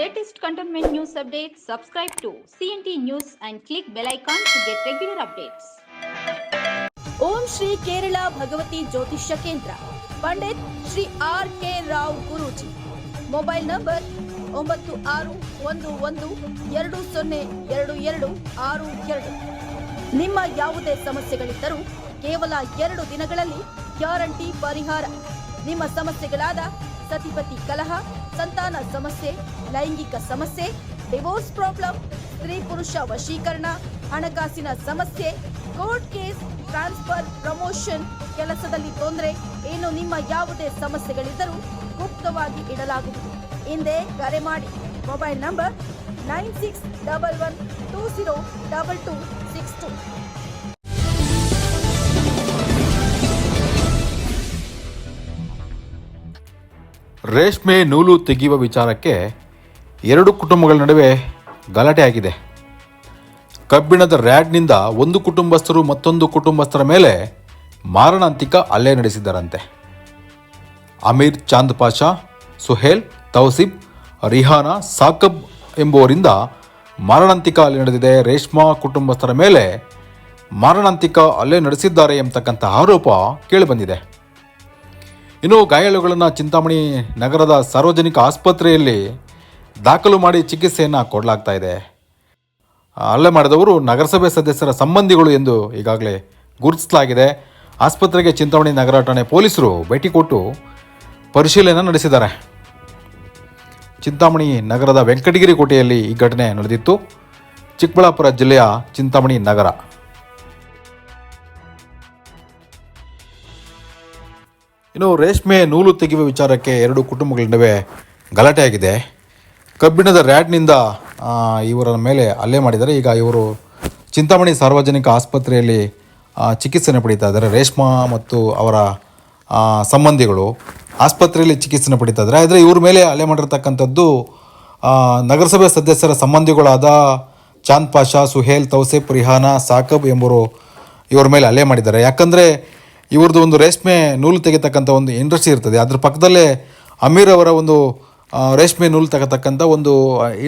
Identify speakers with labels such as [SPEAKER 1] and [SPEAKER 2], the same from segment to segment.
[SPEAKER 1] latest contentment news updates, subscribe to CNT News and click bell icon to get regular updates.
[SPEAKER 2] ಓಂ ಶ್ರೀ ಕೇರಳ ಭಗವತಿ ಜ್ಯೋತಿಷ್ಯ ಕೇಂದ್ರ. Pandit Shri R K Rao Guruji. Mobile number ಒಂಬತ್ತು ಆರು ಒಂದು ಒಂದು ಎರಡು ಸೊನ್ನೆ ಎರಡು ಎರಡು ಆರು ಎರಡು. ನಿಮ್ಮ ಯಾವುದೇ ಸಮಸ್ಯೆಗಳಿದ್ದರೂ ಕೇವಲ ಎರಡು ದಿನಗಳಲ್ಲಿ ಗ್ಯಾರಂಟಿ ಪರಿಹಾರ. ನಿಮ್ಮ ಸಮಸ್ಯೆಗಳಾದ ಸತಿಪತಿ ಕಲಹ ಸಂತಾನ ಸಮಸ್ಯೆ, ಲೈಂಗಿಕ ಸಮಸ್ಯೆ ಡಿವೋರ್ಸ್ ಪ್ರಾಬ್ಲಮ್ ಸ್ತ್ರೀ ಪುರುಷ ವಶೀಕರಣ, ಹಣಕಾಸಿನ ಸಮಸ್ಯೆ ಕೋರ್ಟ್ ಕೇಸ್ ಟ್ರಾನ್ಸ್ಫರ್ ಪ್ರಮೋಷನ್ ಕೆಲಸದಲ್ಲಿ ತೊಂದರೆ, ಏನು ನಿಮ್ಮ ಯಾವುದೇ ಸಮಸ್ಯೆಗಳಿದ್ದರೂ ಗುಪ್ತವಾಗಿ ಇಡಲಾಗುವುದು. ಹಿಂದೆ ಕರೆ ಮಾಡಿ. Mobile number nine six double one two zero double two six two.
[SPEAKER 3] ರೇಷ್ಮೆ ನೂಲು ತೆಗೆಯುವ ವಿಚಾರಕ್ಕೆ ಎರಡು ಕುಟುಂಬಗಳ ನಡುವೆ ಗಲಾಟೆ ಆಗಿದೆ. ಕಬ್ಬಿಣದ ರ್ಯಾಡ್ನಿಂದ ಒಂದು ಕುಟುಂಬಸ್ಥರು ಮತ್ತೊಂದು ಕುಟುಂಬಸ್ಥರ ಮೇಲೆ ಮಾರಣಾಂತಿಕ ಹಲ್ಲೆ ನಡೆಸಿದ್ದಾರಂತೆ ಅಮೀರ್ ಚಾಂದ್ ಪಾಷಾ, ಸುಹೇಲ್ ತೌಸಿಬ್ ರಿಹಾನಾ, ಸಾಕಬ್ ಎಂಬುವರಿಂದ ಮಾರಣಾಂತಿಕ ಹಲ್ಲೆ ನಡೆದಿದೆ. ರೇಷ್ಮಾ ಕುಟುಂಬಸ್ಥರ ಮೇಲೆ ಮಾರಣಾಂತಿಕ ಹಲ್ಲೆ ನಡೆಸಿದ್ದಾರೆ ಎಂಬತಕ್ಕಂಥ ಆರೋಪ ಕೇಳಿಬಂದಿದೆ. ಇನ್ನು ಗಾಯಾಳುಗಳನ್ನು ಚಿಂತಾಮಣಿ ನಗರದ ಸಾರ್ವಜನಿಕ ಆಸ್ಪತ್ರೆಯಲ್ಲಿ ದಾಖಲು ಮಾಡಿ ಚಿಕಿತ್ಸೆಯನ್ನು ಕೊಡಲಾಗ್ತಾ ಇದೆ. ಹಲ್ಲೆ ಮಾಡಿದವರು ನಗರಸಭೆ ಸದಸ್ಯರ ಸಂಬಂಧಿಗಳು ಎಂದು ಈಗಾಗಲೇ ಗುರುತಿಸಲಾಗಿದೆ. ಆಸ್ಪತ್ರೆಗೆ ಚಿಂತಾಮಣಿ ನಗರ ಠಾಣೆ ಪೊಲೀಸರು ಭೇಟಿ ಕೊಟ್ಟು ಪರಿಶೀಲನೆ ನಡೆಸಿದ್ದಾರೆ. ಚಿಂತಾಮಣಿ ನಗರದ ವೆಂಕಟಗಿರಿ ಕೋಟೆಯಲ್ಲಿ ಈ ಘಟನೆ ನಡೆದಿತ್ತು. ಚಿಕ್ಕಬಳ್ಳಾಪುರ ಜಿಲ್ಲೆಯ ಚಿಂತಾಮಣಿ ನಗರ. ಇನ್ನು ರೇಷ್ಮೆ ನೂಲು ತೆಗೆಯುವ ವಿಚಾರಕ್ಕೆ ಎರಡು ಕುಟುಂಬಗಳ ನಡುವೆ ಗಲಾಟೆ ಆಗಿದೆ ಕಬ್ಬಿಣದ ರ್ಯಾಡ್ನಿಂದ ಇವರ ಮೇಲೆ ಹಲ್ಲೆ ಮಾಡಿದ್ದಾರೆ. ಈಗ ಇವರು ಚಿಂತಾಮಣಿ ಸಾರ್ವಜನಿಕ ಆಸ್ಪತ್ರೆಯಲ್ಲಿ ಚಿಕಿತ್ಸೆಯನ್ನು ಪಡೀತಾ ಇದ್ದಾರೆ. ರೇಷ್ಮಾ ಮತ್ತು ಅವರ ಸಂಬಂಧಿಗಳು ಆಸ್ಪತ್ರೆಯಲ್ಲಿ ಚಿಕಿತ್ಸೆನ ಪಡೀತಾ ಇದ್ದಾರೆ. ಆದರೆ ಇವ್ರ ಮೇಲೆ ಹಲ್ಲೆ ಮಾಡಿರ್ತಕ್ಕಂಥದ್ದು ನಗರಸಭೆ ಸದಸ್ಯರ ಸಂಬಂಧಿಗಳಾದ ಚಾಂದ್ ಪಾಷಾ, ಸುಹೇಲ್ ತೌಸೆಫ್ ರಿಹಾನಾ ಸಾಕಬ್ ಎಂಬರು ಇವರ ಮೇಲೆ ಹಲ್ಲೆ ಮಾಡಿದ್ದಾರೆ. ಯಾಕಂದರೆ ಇವ್ರದ್ದು ಒಂದು ರೇಷ್ಮೆ ನೂಲು ತೆಗೆತಕ್ಕಂಥ ಒಂದು ಇಂಡಸ್ಟ್ರಿ ಇರ್ತದೆ. ಅದ್ರ ಪಕ್ಕದಲ್ಲೇ ಅಮೀರ್ ಅವರ ಒಂದು ರೇಷ್ಮೆ ನೂಲು ತೆಗತಕ್ಕಂಥ ಒಂದು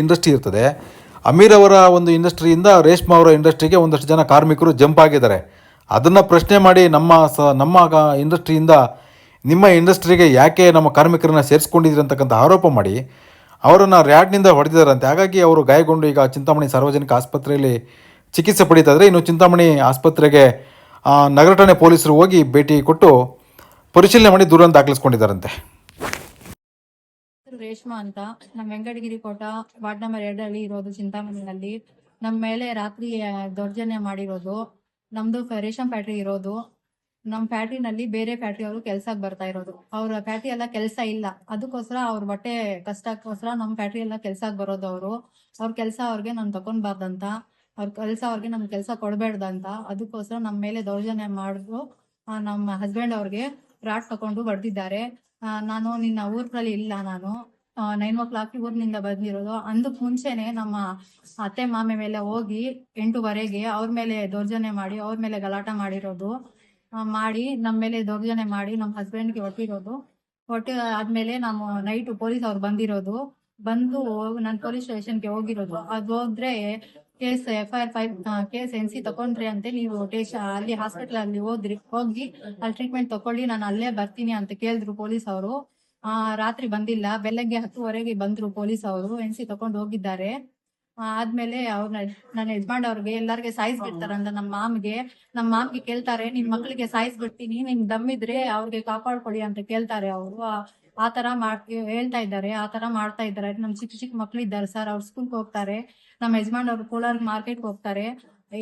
[SPEAKER 3] ಇಂಡಸ್ಟ್ರಿ ಇರ್ತದೆ. ಅಮೀರ್ ಅವರ ಒಂದು ಇಂಡಸ್ಟ್ರಿಯಿಂದ ರೇಷ್ಮೆ ಅವರ ಇಂಡಸ್ಟ್ರಿಗೆ ಒಂದಷ್ಟು ಜನ ಕಾರ್ಮಿಕರು ಜಂಪ್ ಆಗಿದ್ದಾರೆ. ಅದನ್ನು ಪ್ರಶ್ನೆ ಮಾಡಿ ನಮ್ಮ ಸ, ನಮ್ಮ ಇಂಡಸ್ಟ್ರಿಯಿಂದ ನಿಮ್ಮ ಇಂಡಸ್ಟ್ರಿಗೆ ಯಾಕೆ ನಮ್ಮ ಕಾರ್ಮಿಕರನ್ನ ಸೇರಿಸ್ಕೊಂಡಿದ್ದೀರಿ ಅಂತಕ್ಕಂಥ ಆರೋಪ ಮಾಡಿ, ಅವರನ್ನು ರ್ಯಾಡ್ನಿಂದ ಹೊಡೆದಿದ್ದಾರಂತೆ. ಹಾಗಾಗಿ ಅವರು ಗಾಯಗೊಂಡು ಈಗ ಚಿಂತಾಮಣಿ ಸಾರ್ವಜನಿಕ ಆಸ್ಪತ್ರೆಯಲ್ಲಿ ಚಿಕಿತ್ಸೆ ಪಡೀತಾ ಇನ್ನು ಚಿಂತಾಮಣಿ ಆಸ್ಪತ್ರೆಗೆ ನಗರ ಠಾಣೆ ಪೊಲೀಸರು ಹೋಗಿ ಭೇಟಿ ಕೊಟ್ಟು ಪರಿಶೀಲನೆ ಮಾಡಿ ದೂರನ್ನು ದಾಖಲಿಸ್ಕೊಂಡಿದ್ದಾರಂತೆ.
[SPEAKER 4] ರೇಷ್ಮಾ ಅಂತ ನಮ್ಮ ವೆಂಕಟಗಿರಿ ಕೋಟ, ವಾರ್ಡ್ ನಂಬರ್ ಎರಡರಲ್ಲಿ ಇರೋದು ಚಿಂತಾಮಣಿನಲ್ಲಿ ನಮ್ಮ ಮೇಲೆ ರಾತ್ರಿ ದೌರ್ಜನ್ಯ ಮಾಡಿರೋದು. ನಮ್ದು ರೇಷನ್ ಫ್ಯಾಕ್ಟ್ರಿ ಇರೋದು. ನಮ್ಮ ಫ್ಯಾಕ್ಟ್ರಿನಲ್ಲಿ ಬೇರೆ ಫ್ಯಾಕ್ಟ್ರಿ ಅವರು ಕೆಲ್ಸಕ್ಕೆ ಬರ್ತಾ ಇರೋದು. ಅವ್ರ ಫ್ಯಾಕ್ಟ್ರಿ ಎಲ್ಲ ಕೆಲಸ ಇಲ್ಲ. ಅದಕ್ಕೋಸ್ಕರ ಅವ್ರ ಹೊಟ್ಟೆ ಕಷ್ಟಕ್ಕೋಸ್ಕರ ನಮ್ಮ ಫ್ಯಾಕ್ಟ್ರಿ ಎಲ್ಲ ಕೆಲ್ಸಕ್ಕೆ ಬರೋದು ಅವರು. ಅವ್ರ ಕೆಲಸ ಅವ್ರಿಗೆ ನಾನು ತಗೊಂಡ್ಬಾರ್ದಂತ ಅವ್ರ ಕೆಲಸ ಅವ್ರಿಗೆ ನಮ್ ಕೆಲಸ ಕೊಡ್ಬೇಡ್ದಂತ. ಅದಕ್ಕೋಸ್ಕರ ನಮ್ಮ ಮೇಲೆ ದೌರ್ಜನ್ಯ ಮಾಡಿದ್ರು ನಮ್ಮ ಹಸ್ಬೆಂಡ್ ಅವ್ರಿಗೆ ರಾಟ್ ತಗೊಂಡು ಬರ್ದಿದ್ದಾರೆ. ನಾನು ನಿನ್ನ ಊರಲ್ಲಿ ಇಲ್ಲ ನಾನು. ನೈನ್ ಓ ಕ್ಲಾಕ್ ಊರಿನಿಂದ ಬಂದಿರೋದು. ಅಂದಕ್ ಮುಂಚೆನೆ ನಮ್ಮ ಅತ್ತೆ ಮಾಮೆ ಮೇಲೆ ಹೋಗಿ ಎಂಟುವರೆಗೆ ಅವ್ರ ಮೇಲೆ ದೌರ್ಜನ್ಯ ಮಾಡಿ, ಅವ್ರ ಮೇಲೆ ಗಲಾಟ ಮಾಡಿರೋದು. ಮಾಡಿ ನಮ್ಮ ಮೇಲೆ ದೌರ್ಜನ್ಯ ಮಾಡಿ ನಮ್ಮ ಹಸ್ಬೆಂಡ್ಗೆ ಹೊಟ್ಟಿರೋದು ಹೊಟ್ಟೆ ಆದ್ಮೇಲೆ ನಾವು ನೈಟ್ ಪೊಲೀಸ್ ಅವ್ರು ಬಂದಿರೋದು. ಬಂದು ನಾನು ಪೊಲೀಸ್ ಸ್ಟೇಷನ್ಗೆ ಹೋಗಿರೋದು. ಅದು ಹೋದ್ರೆ case F I R five case N C ತಗೊಂಡ್ರಿ ಅಂತ ನೀವು ಟೇಶ ಅಲ್ಲಿ ಹಾಸ್ಪಿಟಲ್ ಅಲ್ಲಿ ಹೋದ್ರಿ, ಹೋಗಿ ಅಲ್ಲಿ ಟ್ರೀಟ್ಮೆಂಟ್ ತಗೊಳ್ಳಿ ನಾನು ಅಲ್ಲೇ ಬರ್ತೀನಿ ಅಂತ ಕೇಳಿದ್ರು ಪೊಲೀಸ್ ಅವರು. ಆ, ರಾತ್ರಿ ಬಂದಿಲ್ಲ, ಬೆಳಗ್ಗೆ ಹತ್ತುವರೆಗೆ ಬಂದ್ರು ಪೊಲೀಸ್ ಅವರು ಎನ್ ಸಿ ತಗೊಂಡು ಹೋಗಿದ್ದಾರೆ. ಆದ್ಮೇಲೆ ಅವ್ರನ್ನ ನನ್ನ ಯಜಮಾನ್ ಅವ್ರಿಗೆ ಎಲ್ಲಾರ್ಗೆ ಸಾಯಿಸ್ ಬಿಡ್ತಾರಂತ ನಮ್ಮ ಮಾಮ್ಗೆ. ನಮ್ಮ ಮಾಮ್ಗೆ ಕೇಳ್ತಾರೆ ನಿಮ್ ಮಕ್ಳಿಗೆ ಸಾಯಿಸ್ ಬಿಡ್ತೀನಿ ನಿಮ್ ದಮ್ಮಿದ್ರೆ ಅವ್ರಿಗೆ ಕಾಪಾಡ್ಕೊಳ್ಳಿ ಅಂತ ಕೇಳ್ತಾರೆ ಅವರು. ಆ ತರ ಮಾಡ್ ಹೇಳ್ತಾ ಇದ್ದಾರೆ ಆ ತರ ಮಾಡ್ತಾ ಇದ್ದಾರೆ. ನಮ್ ಚಿಕ್ಕ ಚಿಕ್ಕ ಮಕ್ಳು ಇದ್ದಾರೆ ಸರ್, ಅವ್ರ ಸ್ಕೂಲ್ಗೆ ಹೋಗ್ತಾರೆ. ನಮ್ಮ ಯಜಮಾನ್ ಅವ್ರು ಕೋಲಾರ್ ಮಾರ್ಕೆಟ್ಗೆ ಹೋಗ್ತಾರೆ.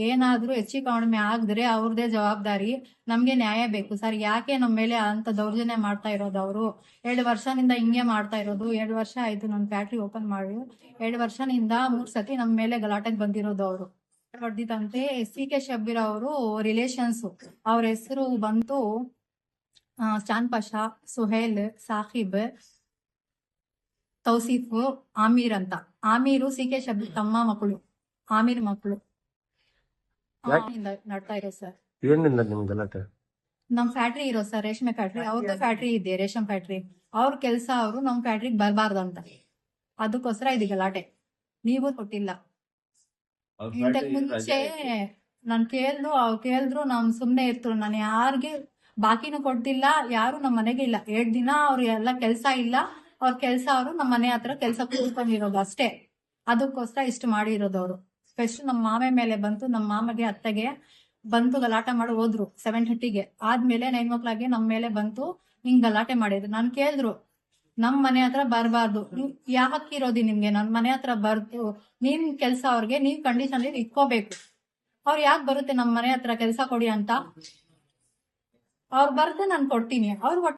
[SPEAKER 4] ಏನಾದ್ರೂ ಹೆಚ್ಚು ಕಡಿಮೆ ಆಗಿದ್ರೆ ಅವ್ರದೇ ಜವಾಬ್ದಾರಿ. ನಮ್ಗೆ ನ್ಯಾಯ ಬೇಕು ಸರ್. ಯಾಕೆ ನಮ್ಮ ಮೇಲೆ ಅಂತ ದೌರ್ಜನ್ಯ ಮಾಡ್ತಾ ಇರೋದು ಅವರು? ಎರಡು ವರ್ಷದಿಂದ ಹಿಂಗೆ ಮಾಡ್ತಾ ಇರೋದು. ಎರಡು ವರ್ಷ ಆಯ್ತು ನನ್ನ ಫ್ಯಾಕ್ಟ್ರಿ ಓಪನ್ ಮಾಡಿ. ಎರಡು ವರ್ಷದಿಂದ ಮೂರ್ ಸತಿ ನಮ್ಮ ಮೇಲೆ ಗಲಾಟೆಗೆ ಬಂದಿರೋದು ಅವರು. ಹೊಡೆದಿದ್ದಂತೆ ಸಿ ಕೆ ಶಬ್ಬೀರ್ ಅವರು ರಿಲೇಷನ್ಸ್ ಅವ್ರ ಹೆಸರು ಬಂತು ಆ, ಚಾಂದ್ ಪಾಷಾ ಸುಹೇಲ್ ಸಾಹಿಬ್ ತೌಸೀಫ್ ಆಮೀರ್ ಅಂತ. ಆಮೀರು ಸಿ ಕೆ ಶಬ್ದ ತಮ್ಮ ಮಕ್ಕಳು. ಆಮೀರ್ ಮಕ್ಕಳು. ನಡ್ತಾ ಇರೋ ಸರ್.
[SPEAKER 5] ಏನಿಲ್ಲ ನಿಮ್ ಗಲಾಟೆ?
[SPEAKER 4] ನಮ್ ಫ್ಯಾಕ್ಟ್ರಿ ಇರೋ ಸರ್ ರೇಷ್ಮೆ ಫ್ಯಾಕ್ಟ್ರಿ. ಅವ್ರದ್ದು ಫ್ಯಾಕ್ಟ್ರಿ ಇದೆ ರೇಷ್ಮೆ ಫ್ಯಾಕ್ಟ್ರಿ. ಅವ್ರ ಕೆಲಸ ಅವರು ನಮ್ ಫ್ಯಾಕ್ಟ್ರಿಗೆ ಬರಬಾರ್ದಂತ ಅದಕ್ಕೋಸ್ಕರ ಇದು ಗಲಾಟೆ. ನೀವು ಕೊಟ್ಟಿಲ್ಲ. ಇದಕ್ ಮುಂಚೆ ನಾನ್ ಕೇಳ್ದು ಅವ್ರು ಕೇಳಿದ್ರು ನಮ್ ಸುಮ್ನೆ ಇರ್ತರು ನಾನು ಯಾರಿಗೆ ಬಾಕಿನೂ ಕೊಡ್ತಿಲ್ಲ, ಯಾರು ನಮ್ಮ ಮನೆಗೆ ಇಲ್ಲ. ಎರಡ್ ದಿನ ಅವ್ರ ಎಲ್ಲ ಕೆಲ್ಸ ಇಲ್ಲ. ಅವ್ರ ಕೆಲ್ಸ ಅವರು ನಮ್ಮ ಮನೆ ಹತ್ರ ಕೆಲ್ಸ ಕೂತ್ಕೊಂಡಿರೋದು ಅಷ್ಟೇ. ಅದಕ್ಕೋಸ್ಕರ ಇಷ್ಟು ಮಾಡಿರೋದು ಅವರು. ಫಸ್ಟ್ ನಮ್ಮ ಮಾಮೆ ಮೇಲೆ ಬಂತು ನಮ್ಮ ಮಾಮಗೆ, ಅತ್ತೆಗೆ ಬಂತು, ಗಲಾಟೆ ಮಾಡಿ ಹೋದ್ರು ಸೆವೆನ್ ಥರ್ಟಿಗೆ ಆದ್ಮೇಲೆ ನೈನ್ ಓ ಕ್ಲಾಕ್ಗೆ ನಮ್ಮ ಮೇಲೆ ಬಂತು, ಹಿಂಗ್ ಗಲಾಟೆ ಮಾಡಿದ್ರು. ನಾನು ಕೇಳಿದ್ರು, ನಮ್ ಮನೆ ಹತ್ರ ಬರಬಾರ್ದು. ಯಾಕೆ ಇರೋದಿ ನಿಮ್ಗೆ? ನನ್ ಮನೆ ಹತ್ರ ಬರ್ತು. ನಿಮ್ ಕೆಲ್ಸ ಅವ್ರಿಗೆ, ನೀವ್ ಕಂಡೀಷನ್ ಇಟ್ಕೋಬೇಕು ಅವ್ರು ಯಾಕೆ ಬರುತ್ತೆ ನಮ್ ಮನೆ ಹತ್ರ ಕೆಲ್ಸ ಕೊಡಿ ಅಂತ? ಅವ್ರು ಬರ್ದೆ ನಾನು ಕೊಡ್ತೀನಿ. ಅವ್ರು